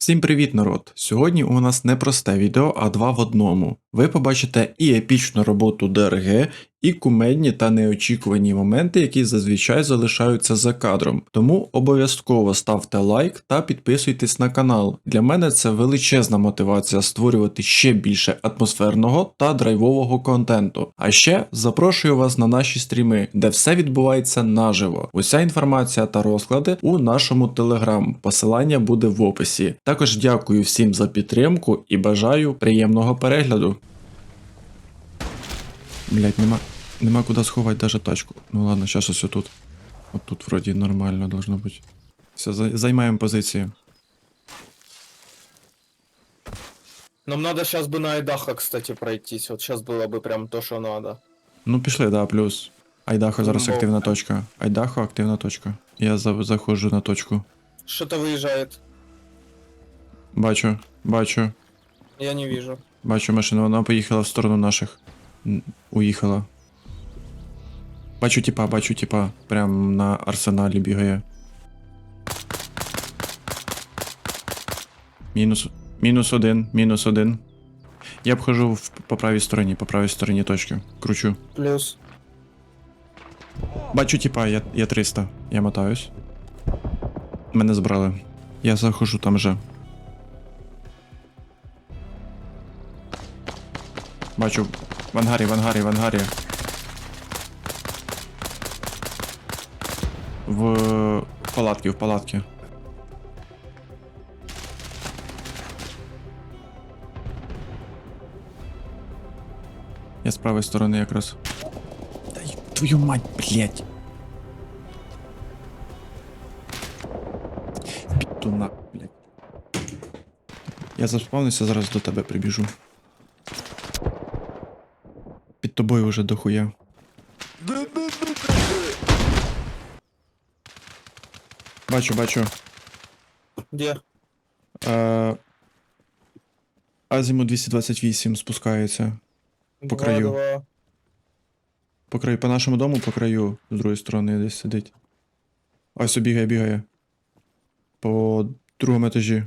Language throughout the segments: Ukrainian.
Всім привіт, народ! Сьогодні у нас не просте відео, а два в одному. Ви побачите і епічну роботу ДРГ, і кумедні та неочікувані моменти, які зазвичай залишаються за кадром. Тому обов'язково ставте лайк та підписуйтесь на канал. Для мене це величезна мотивація створювати ще більше атмосферного та драйвового контенту. А ще запрошую вас на наші стріми, де все відбувається наживо. Уся інформація та розклади у нашому телеграм. Посилання буде в описі. Також дякую всім за підтримку і бажаю приємного перегляду. Блять, нема, нема куди сховати даже тачку. Ну ладно, сейчас ось тут. От тут вроді нормально должно бути. Все, за- займаємо позицію. Нам надо сейчас бы на Айдаха, кстати, пройтись. Вот сейчас было бы прям то, что надо. Ну, пішли, да, плюс. Айдахо зараз Ну, активна точка. Айдахо активна точка. Я за, заходжу на точку. Что-то выезжает. Бачу, бачу, Я не вижу. бачу машину, вона поїхала в сторону наших. Уїхала. Бачу типа, бачу типа, прям на арсеналі бігає. Мінус. Мінус один, мінус один. Я обхожу в, по правій стороні, по правій стороні точки. Кручу. Плюс. Бачу типа, я, я 300. Я мотаюсь. Мене збрали. Я захожу там же. Бачу. В ангарі, в ангарі, в ангарі. В палатки, в палатки. Я з правої сторони якраз. Та й твою мать, блять. Пітуна, блять. Я заспавнився, зараз до тебе прибіжу. Тобою вже дохуя. Бачу, бачу. Где? Е, Азіму 228 спускається. По краю. Два-два. По краю, по нашому дому, по краю, з другої сторони десь сидить. Ось бігає, бігає. По другому етажі.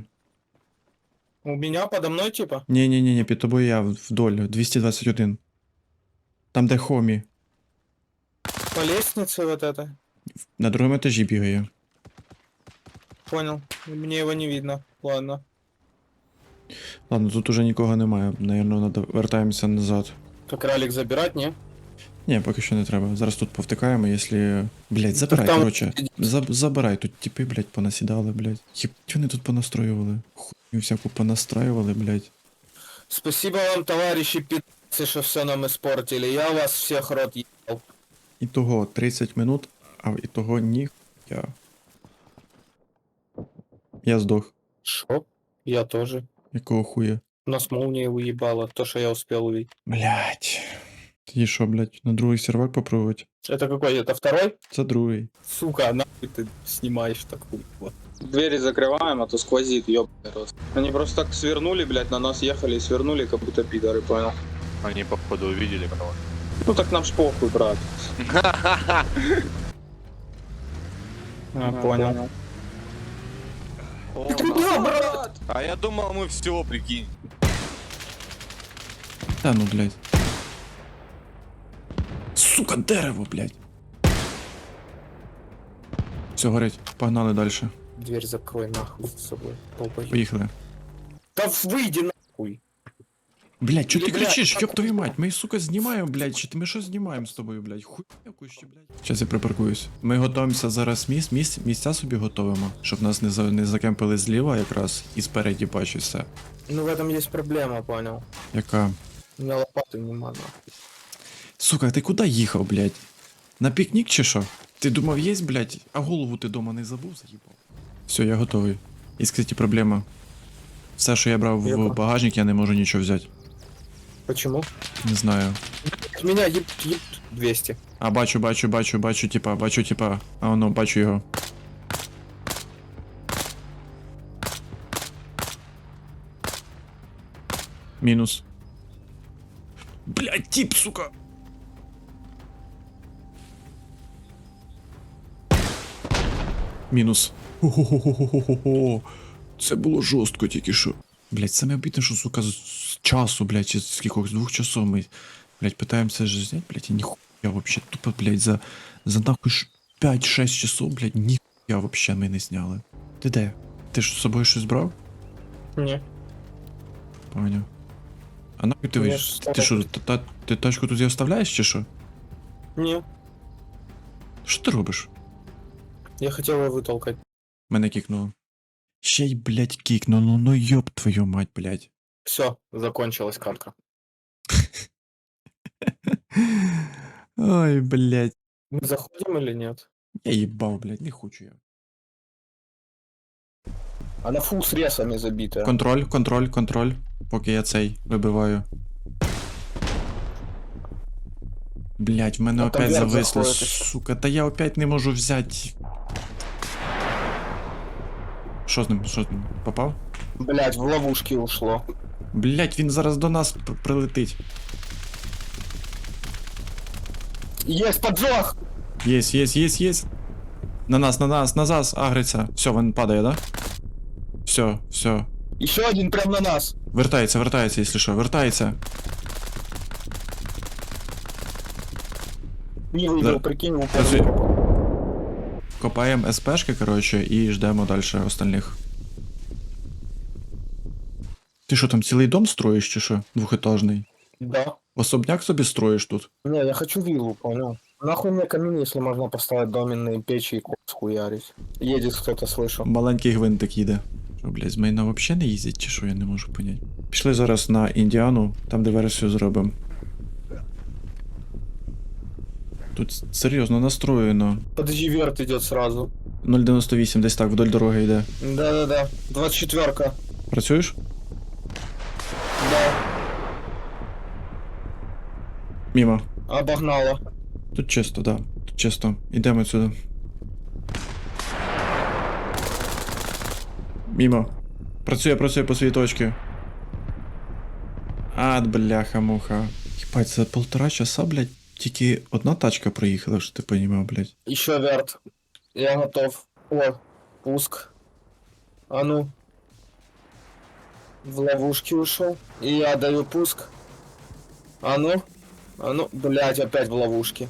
У меня подо мной, типа? Ні, ні, ні, ні, під тобою я вдоль, 221. Там, де хомі. По лестнице вот это. На другому етажі бігає. Понял. Мне его не видно. Ладно. Ладно, тут уже нікого немає. Наверно, надо вертаємося назад. Так ралик забирать, не? Ні, поки що не треба. Зараз тут повтикаємо, якщо. Блять, забирай, там- короче. Заб- забирай, тут типи, блять, понасідали, блять. Єб, вони тут понастроювали? Хуйню всяку понастраювали, блять. Спасибо вам, товарищи пи***цы, что все нам испортили. Я вас всех рот ебал. І того 30 минут, а і того ніхуя. Я здох. Шо? Я тоже. Якого хуя? Нас молния уебала. То, что я успел увидеть. Блять. Тоді що, блять, на другий сервак попробувати? Это какой? Это второй? Це другий. Сука, нахуй ты снимаешь такую вот. Двери закрываем, а то сквозит, ёбаный рот. Они просто так свернули, блядь, на нас ехали и свернули, как будто пидоры, понял? Они, походу, увидели кого. Ну так нам ж похуй, брат. А, понял. О, куда, брат? А я думал, мы все, прикинь. Та ну, блять. Сука, дерево, блять. Все, горить. Погнали далі. Дверь закрой нахуй с собой. Долбоёб. Поїхали. Да выйди нахуй. Блять, чо ти Блядь, кричиш? а Ёб твою мать, ми, сука, знімаємо, блять, чи ти- ми що знімаємо з тобою, блять? Хуй якусь ще, блять. Зараз я припаркуюсь. Ми готуємося зараз місць, місць, місця собі готуємо, щоб нас не, за, не закемпили зліва якраз і спереді бачу все. Ну в этом есть проблема, понял. Яка. У меня лопаты нема нахуй. Сука, ти куди їхав, блять? На пікнік чи що? Ти думав, є, блять, а голову ти дома не забув, заїбав. Все, я готовий. І, кстати, проблема. Все, що я брав в Яка? багажник, я не можу нічого взяти. Почему? Не знаю. Меня еб, еб 200. А, бачу, бачу, бачу, бачу, типа, бачу, типа. А воно, бачу його. Мінус. Блять, тип, сука. Мінус. Хо-хо-хо-хо-хо-хо. Це було жорстко тільки що. Блять, саме обідне, що, сука, з з часу, блять, чи з скількох, з двох часов ми, блять, питаємося ж зняти, блять, і ніхуя вообще, тупо, блять, за, за нахуй 5-6 часов, блять, ніхуя вообще ми не зняли. Ти де? Ти ж з собою щось брав? Не. Поняв. А нахуй ти вийш? ж Ти що, та, та, ти тачку тут і оставляєш чи що? Не. Що ти робиш? Я хотел его вытолкать. Мене кікнуло. Ще й, блять, кікнуло, ну йоб твою мать, блять. Все, закончилась катка. Ой, блять. Мы заходим или нет? Я їбав, блять, не хочу я. Она фул с ресами забитая. Контроль, контроль, контроль. Поки я цей вибиваю. Блять, в мене А там опять вверх зависло, заходити. сука, та я опять не можу взяти. Що з ним? Що з ним? Попав? Блять, в ловушки ушло. Блять, він зараз до нас пр- прилетить. Есть поджог! Єсть, єсть, єсть, єсть. На нас, на нас, на нас, агриться. Все, він падає, да? Все, все. Еще один прям на нас. Вертається, вертається, якщо що, вертається. Не выиграл, Да. прикинь, упал. Подожди. Копаємо СПшки, коротше, і ждемо далі остальних. Ти що там цілий дом строїш чи що? Двохетажний? Да. Особняк собі строїш тут? Не, я хочу виллу, понял. Нахуй мне камин, если можно поставить доменные печи и хуярить. Едет кто-то, слышу. Маленький гвинтик їде. Що, блядь, з мейна взагалі не їздять, чи що, я не можу поняти. Пішли зараз на Індіану, там де версію зробимо. Тут серйозно настроєно. Подожди, верт идет сразу. 0,98 десь так вдоль дороги йде. Да-да-да. 24-ка. Працюєш? Мімо. Обогнала. Тут чисто, да. Тут чисто. Ідемо отсюда. Мімо. Працює, працює по своїй точці. Ад, бляха-муха. Єбать, за полтора часа, блядь, тільки одна тачка проїхала, що ти понімав, блядь. Еще верт. Я готов. О, пуск. А ну. В ловушки ушел. И я даю пуск. А ну. А ну, блять, опять в ловушке.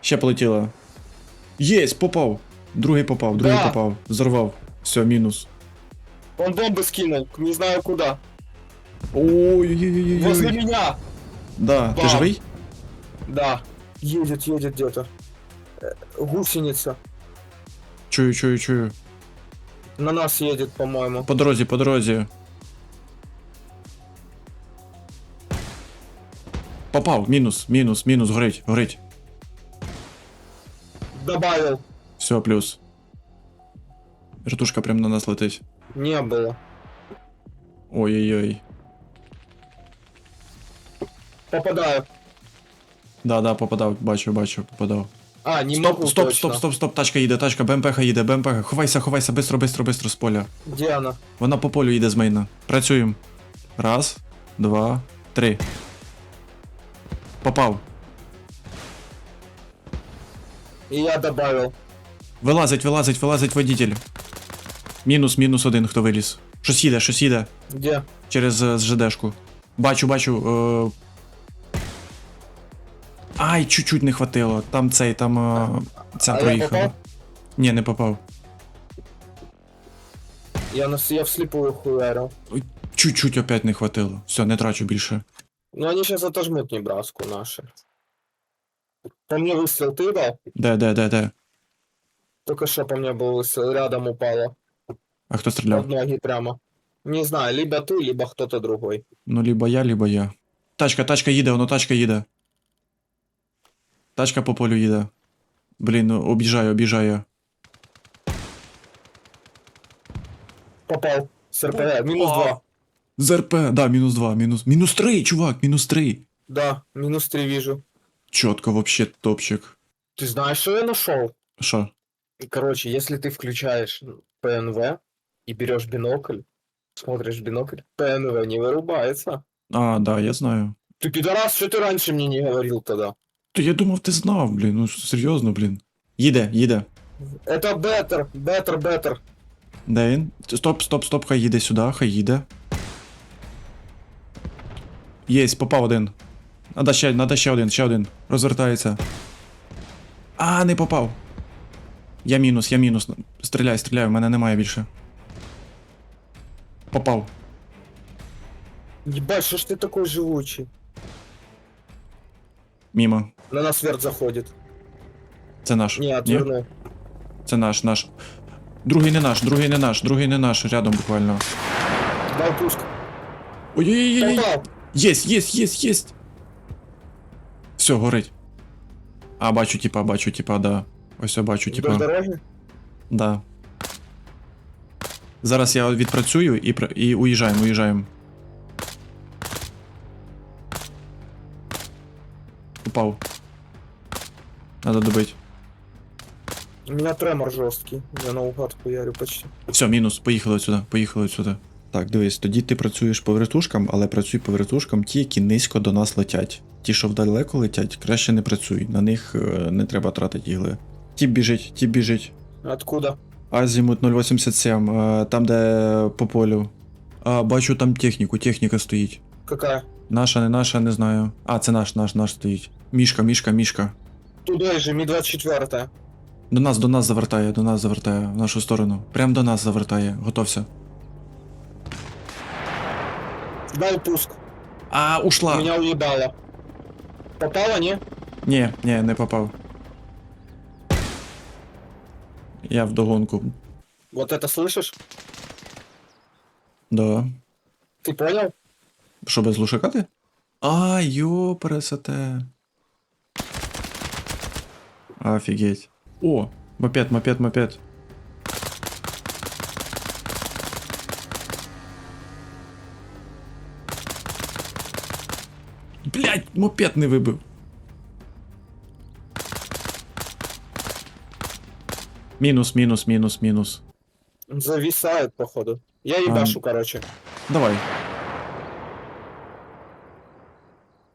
Ще полетіло. Єсть, попав. Другий попав, другий Да. попав. Взорвав. Все, мінус. Он бомбы скинул, не знаю куда. Возле Ой-ой-ой. меня. Да, ти Бам. живий? Да. Едет, едет где-то. Э, Гусеница. Чую, чую, чую. На нас едет, по-моему. По дорозі, по дорозі. Попав, мінус, мінус, мінус, горить, горить. Добавил. Все, плюс. Вертушка прям на нас летить. Не было. Ой-ой-ой. Попадаю. Да, да, попадав, бачу, бачу, попадав. А, не стоп, могу стоп, точно. стоп, стоп, стоп, тачка їде, тачка, БМПХ їде, БМПХ. Ховайся, ховайся, бистро, бистро, бистро з поля. Где она? Вона по полю їде з мейна. Працюємо. Раз, два, три. Попав. И я добавил. Вилазить, вилазить, вилазить водитель. Мінус, мінус один, хто виліз. Щось їде, щось їде. Где? Через е, ЖДшку. Бачу, бачу. Е... Ай, чуть-чуть не хватило. Там цей, там. Е... Ця А я проїхала. попав? Ні, не попав. Я, на... я вслепую хуярил. Чуть-чуть опять не хватило. Все, не трачу більше. Ну они сейчас отожмут Небраску наши. По мне выстрел ты дал? Де, де, де, де? Только что по мне был выстрел, рядом упало. А хто Под стріляв? ноги прямо. Не знаю, либо ты, либо кто-то другой. Ну, либо я, либо я. Тачка, тачка їде, воно тачка їде. Тачка по полю їде. Блін, ну, об'їжджаю, об'їжджаю. Попал. С РПГ. Минус Попал. два. З РП, да, мінус два, мінус. Мінус три, чувак, мінус три. Да, минус три вижу. Чітко, вообще топчик. Ты знаешь, что я нашел? Що? Короче, если ты включаешь ПНВ и берешь бинокль, смотришь в бинокль, ПНВ не вырубается. А, да, я знаю. Ты пидорас, что ты раньше мне не говорил тогда? То я думав, ти знав, блін. Ну серйозно, блін. Їде, їде. Это беттер, беттер, беттер. Де він? Стоп, стоп, стоп, хай їде сюди, хай їде. Єсть, попав один. Надо ще, надо ще один, ще один. Розвертається. А, не попав. Я мінус, я мінус. Стріляй, стріляй, в мене немає більше. Попав. Ебать, что ж ты такой живучий? Мімо. На нас вверх заходит. Це наш. Не, отвернул. Це наш, наш. Другий не наш, другий не наш, другий не наш, рядом буквально. Дал пуск. Ой-ой-ой. Попал. Єсть, єсть, єсть, єсть. Все, горить. А, бачу, типа, бачу, типа, да. Ось я бачу, Вдоль типа. дороги? Да. Зараз я відпрацюю і, пр- і уїжджаємо, уїжджаємо. Упав. Надо добити. У меня тремор жесткий. Я наугад хуярю почти. Все, мінус, поїхали отсюди, поїхали отсюди. Так, дивись, тоді ти працюєш по вертушкам, але працюй по вертушкам ті, які низько до нас летять. Ті, що вдалеко летять, краще не працюй. На них е, не треба тратити ігли. Тіп біжить, тіп біжить. Откуда? Азімут 087, е, там, де по полю. А, бачу там техніку, техніка стоїть. Какая? Наша, не наша, не знаю. А, це наш, наш, наш стоїть. Мішка, мішка, мішка. Туда же, Ми-24. До нас, до нас завертає, до нас завертає, в нашу сторону. Прям до нас завертає. Готовся. Дал пуск. А, ушла! Меня уебало. Попало, не? Ні, ні, не попав. Я вдогонку. Вот это слышишь? Да. Ты понял? Що без глушака ти? А, йо, пересете. Офігеть. О, мопед, мопед, мопед. Мопед не вибив. Мінус, мінус, мінус, мінус. Зависает, походу. Я ебашу, короче. Давай.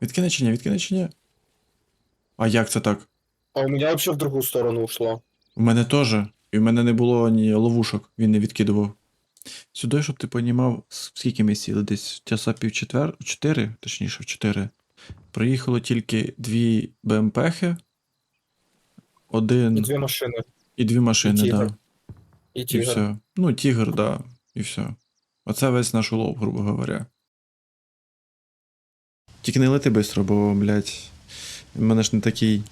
Відкине чи ні, відкине чи ні? А як це так? А у меня вообще в другую сторону ушло. В мене теж. І в мене не було ні ловушок, він не відкидував. Сюди, щоб ти понімав, скільки ми сіли, десь часа пів четвер, чотири, точніше, в чотири. Приїхало тільки дві БМПхи, один И две машины. і дві машини, І так. «Тігр». Да. И І тигр. все. Ну, тігр, да, і все. Оце весь наш улов, грубо говоря. Тільки не лети швидко, бо, блядь, в мене ж не такий.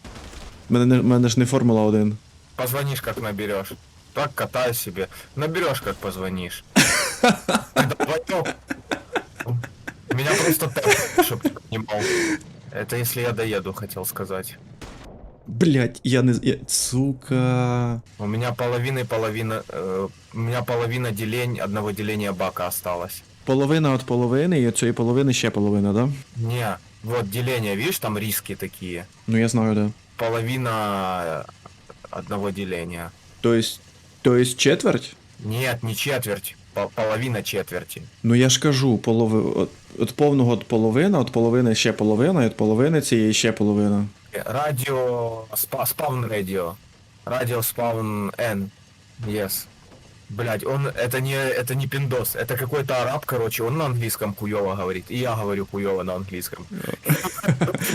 В мене, не- в мене ж не Формула 1. Позвонишь, как наберешь. Так катай себе. Наберешь, как позвонишь. Долбоёб. Меня просто так, чтоб ты понимал. Это если я доеду, хотел сказать. Блядь, я не. з- Я... Сука. У меня половина и половина... э, у меня половина делень, одного деления бака осталось. Половина від половини, і цієї половини ще половина, да? Не, вот деление, видишь, там риски такие. Ну я знаю, да. Половина э, одного деления. То есть. То есть четверть? Нет, не четверть. по- половина четверти. Ну я ж кажу, полови... от, от повного от половина, от половини ще половина, і от половини цієї ще половина. Э, Радио... Спа, спаун радио. Радио спаун N. Yes. Блять, он... Это не, это не пиндос. Это какой-то араб, короче. Он на английском хуёво говорит. И я говорю хуёво на английском.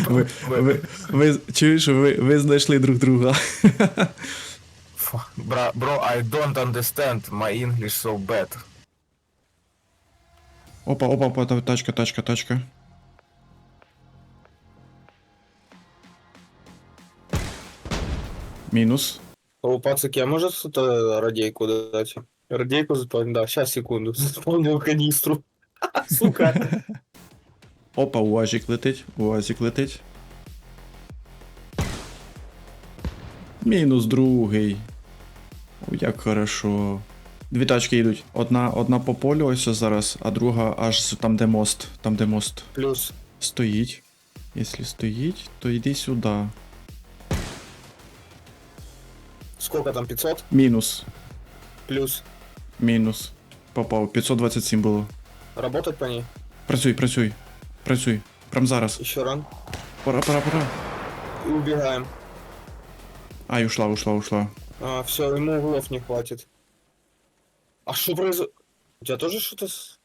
Ви, ви, ви чуєш, ви, ви знайшли друг друга. Фу, Бра, bro, I don't understand. My English so bad. Опа, опа, опа, та- тачка, тачка, тачка. Мінус. О, пацаки, а может что-то радейку дать? Радейку заполнить? Да, сейчас, секунду. Заполнил канистру. Сука. Опа, УАЗик летить, УАЗик летить. Мінус другий. О, як хорошо. Дві тачки йдуть. Одна, одна по полю ось зараз, а друга аж там, де мост. Там, де мост. Плюс. Стоїть. Якщо стоїть, то йди сюди. Сколько там, 500? Мінус. Плюс. Мінус. Попав. 527 було. Работать по ней? Працюй, працюй. Працюй. Прям зараз. Еще ран. Пора, пора, пора. И убегаем. Ай, ушла, ушла, ушла. А, все, ему углов не хватит. А что произошло? У тебя тоже что-то... с-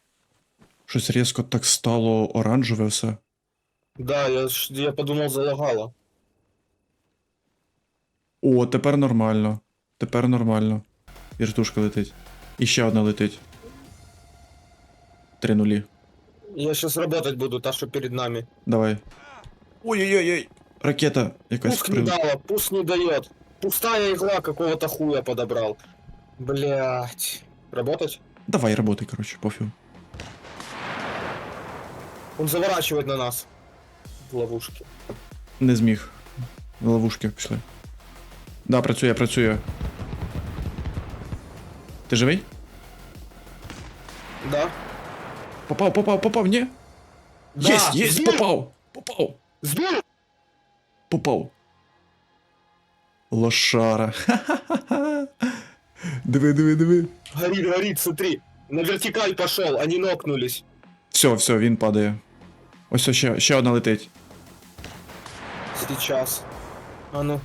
Щось різко так стало оранжеве все. Да, я, ж- я подумал, залагало. О, тепер нормально. Тепер нормально. Віртушка летить. І ще одна летить. Три нулі. Я сейчас работать буду, та, что перед нами. Давай. Ой-ой-ой. Ракета якась Пуск не при... дала, пуск не дает. Пустая игла какого-то хуя подобрал. Блять. Работать? Давай, работай, короче, пофіг. Он заворачивает на нас. В ловушке. Не зміг. В ловушки пішли. Да, працює, працює. Ти живий? Да? Попав, попав, попав, ні? Да, єсть, єсть, сбил! попав! Попав! Сбил! Попав. Лошара. Ха-ха-ха. Диви, диви, диви. Горит, горит, смотри. На вертикаль пошел, они нокнулись. Все, все, він падає. Ось ось ще, ще одна летить. Сейчас. А ну.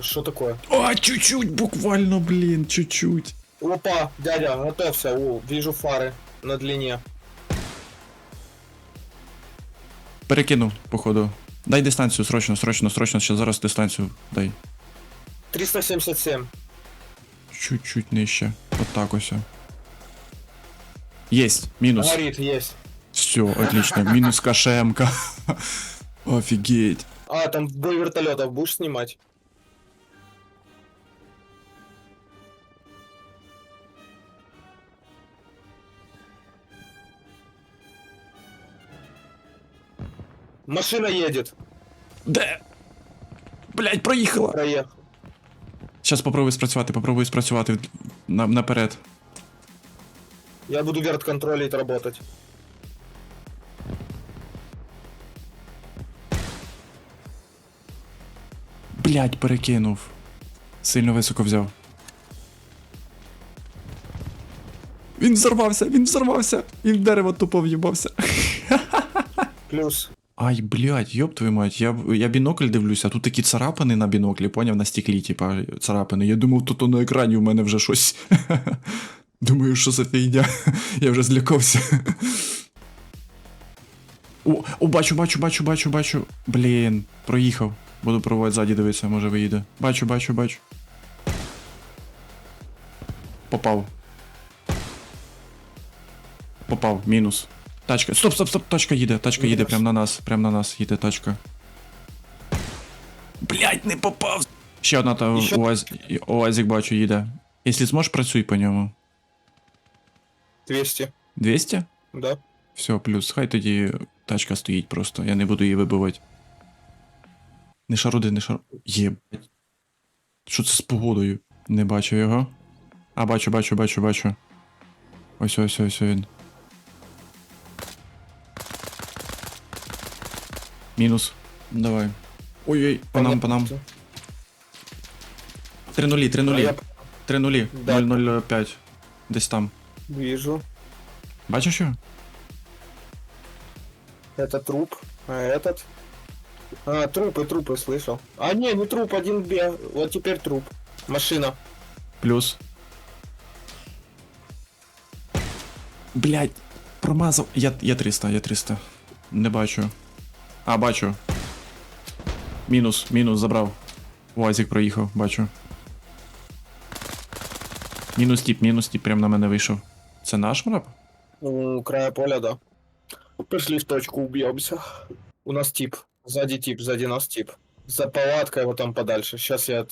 Что такое? А, чуть-чуть, буквально, блін, чуть-чуть. Опа, дядя, готовься. О, вижу фары на длине. Перекину, походу. Дай дистанцію, срочно, срочно, срочно, ще зараз дистанцію дай. 377. Чуть-чуть нижче. От так ось. Єсть, мінус. Горит, есть. Все, отлично. Мінус кашемка. Офігеть. А, там бой вертолетов будешь снимать? Машина едет. Де? Блять, проїхала. Проехал. Зараз попробуй спрацювати, попробуй спрацювати на, наперед. Я буду верт контролить работать. Блять, перекинув. Сильно високо взяв. Він взорвався, він взорвався. Він в дерево тупо в'їбався. Плюс. Ай, блядь, ёб твою мать, я, я бінокль дивлюся, а тут такі царапини на біноклі, поняв, на стеклі, типа, царапини. Я думав, тут на екрані в мене вже щось. Думаю, що за фігня. Я вже злякався. О, о, бачу, бачу, бачу, бачу, бачу. Блін, проїхав. Буду пробувати ззаді дивитися, може виїде. Бачу, бачу, бачу. Попав. Попав, мінус. Тачка. Стоп, стоп, стоп, тачка їде, тачка їде прямо на нас, прямо на нас їде тачка. Блять, не попав. Ще одна та? УАЗ, УАЗик бачу їде. Якщо зможеш, працюй по ньому. 200. 200? Да. Все, плюс. Хай тоді тачка стоїть просто, я не буду її вибивати. Не шаруди, не шар... Єбать. Що це з погодою? Не бачу його. А, бачу, бачу, бачу, бачу. Ось, ось, ось він. Мінус. Давай. Ой-ой, по нам, по нам. Три нулі, три А нулі. я Три нулі. Да. 005. Десь там. вижу. Бачиш що? Это труп. А этот? А, трупы, трупы, слышал. А, не, не труп, один бег. Вот теперь труп. Машина. Плюс. Блять, промазав. Я, я 300, я 300. Не бачу. А, бачу. Мінус, мінус, забрав. Уазик проїхав, бачу. Мінус тіп, мінус тіп, прям на мене вийшов. Це наш мрап? У края поля, да. Пришли в точку, убьемся. У нас тип. Сзади тип, сзади нас тип. За палаткой вот там подальше. Сейчас я...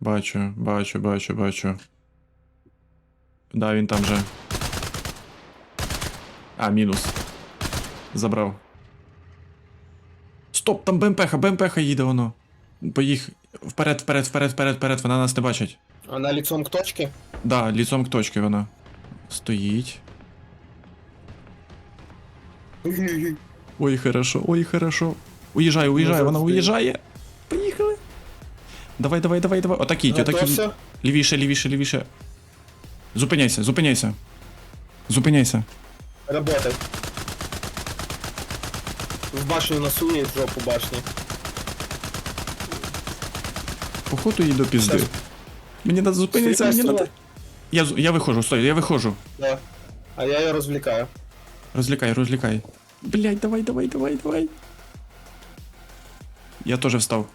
Бачу, бачу, бачу, бачу. Да, він там же. А, мінус. Забрав. Стоп, там БМПха, БМПха їде воно. Поїх. Вперед, вперед, вперед, вперед, вперед, вона нас не бачить. Она лицом к точке? Да, ліцом к точці вона. Стоїть. Ой, хорошо, ой, хорошо. Уїжджає, уїжджає, Ну, вона уїжджає. Поїхали. Давай, давай, давай, давай. Отак їдь, отак їдь. Лівіше, лівіше, лівіше. Зупиняйся, зупиняйся. Зупиняйся. Работай. В башню носу и в жопу башни. Походу їй до пізди. Щас. Мені надо зупинитися, мені надо. Я, з- я виходжу, стой, я виходжу. Да. А я ее развлекаю. Розлікай, розлікай. Блять, давай, давай, давай, давай. Я теж встав.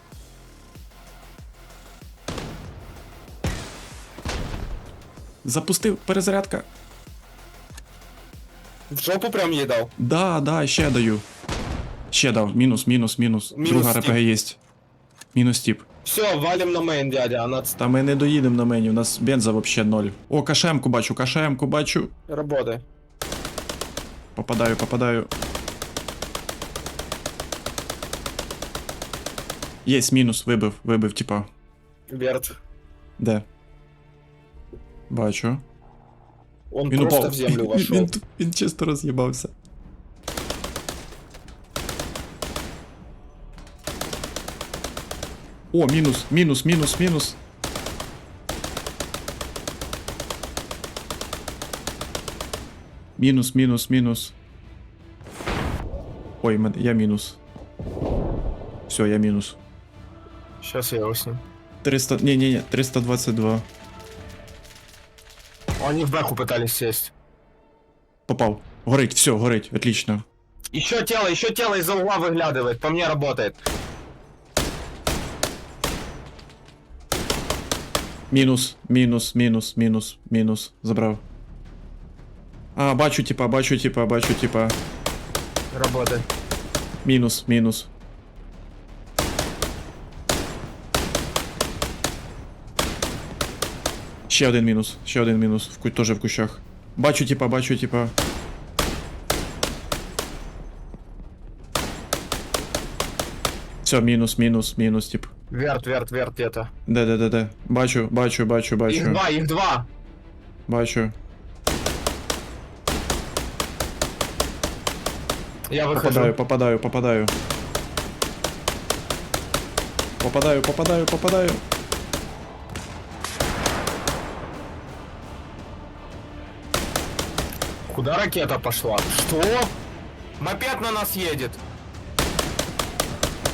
Запустив перезарядка. В жопу прям ей дал. Да, да, ще даю. Ще дав. Мінус, мінус, мінус. Мінус Друга тіп. РПГ є. Мінус тіп. Все, валим на мейн, дядя. Она ц- Та ми не доїдемо на мені, у нас бенза вообще ноль. О, кашемку бачу, кашемку бачу. работай. Попадаю, попадаю. Єсть, мінус, вибив, вибив, типа. Берт. Де? Бачу. Он Він просто упав. в землю Він, вошел. він, він чисто роз'їбався. О, мінус, мінус, мінус, мінус. Мінус, мінус, мінус. Ой, мен- я мінус. Все, я мінус. Сейчас я его с ним. 300, ні, ні, ні, 322. Они в бэху пытались сесть. Попав. Горить, все, горить, отлично. Еще тело, еще тело из-за угла выглядывает. По мне работает. Мінус, мінус, мінус, мінус, мінус. Забрав. А, бачу, типа, бачу, типа, бачу, типа. Работает. Мінус, мінус. Ще один мінус, ще один мінус. В ку... Тоже в кущах. Бачу, типа, бачу, типа. Все, мінус, мінус, мінус, тип. Верт, верт, верт где-то. Де, де, де, де. Бачу, бачу, бачу, Их бачу. два, их два. Бачу. Я выхожу. Попадаю, попадаю, попадаю. Попадаю, попадаю, попадаю. Куда ракета пошла? Что? Мопед на нас едет.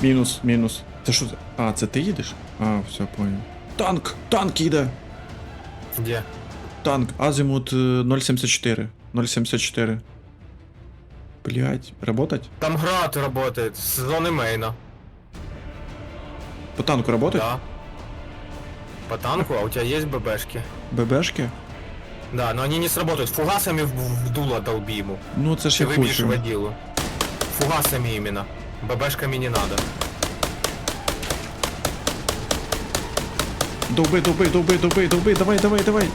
Мінус, мінус. Це що? за- А, це ти їдеш? А, все, понял. Танк! Танк їде! Где? Танк, азимут е, 074. 074. Блять, работать? Там град работает с зоны мейна. По танку работать? Да. По танку, а у тебя есть ББшки? ББшки? Да, но они не сработают. Фугасами в, в дуло долби ему. Ну це ж Ты я выбьешь хочу. водилу. Фугасами именно. ББшками не надо. Довби, довби, довби, довби, довби, давай, давай, давай.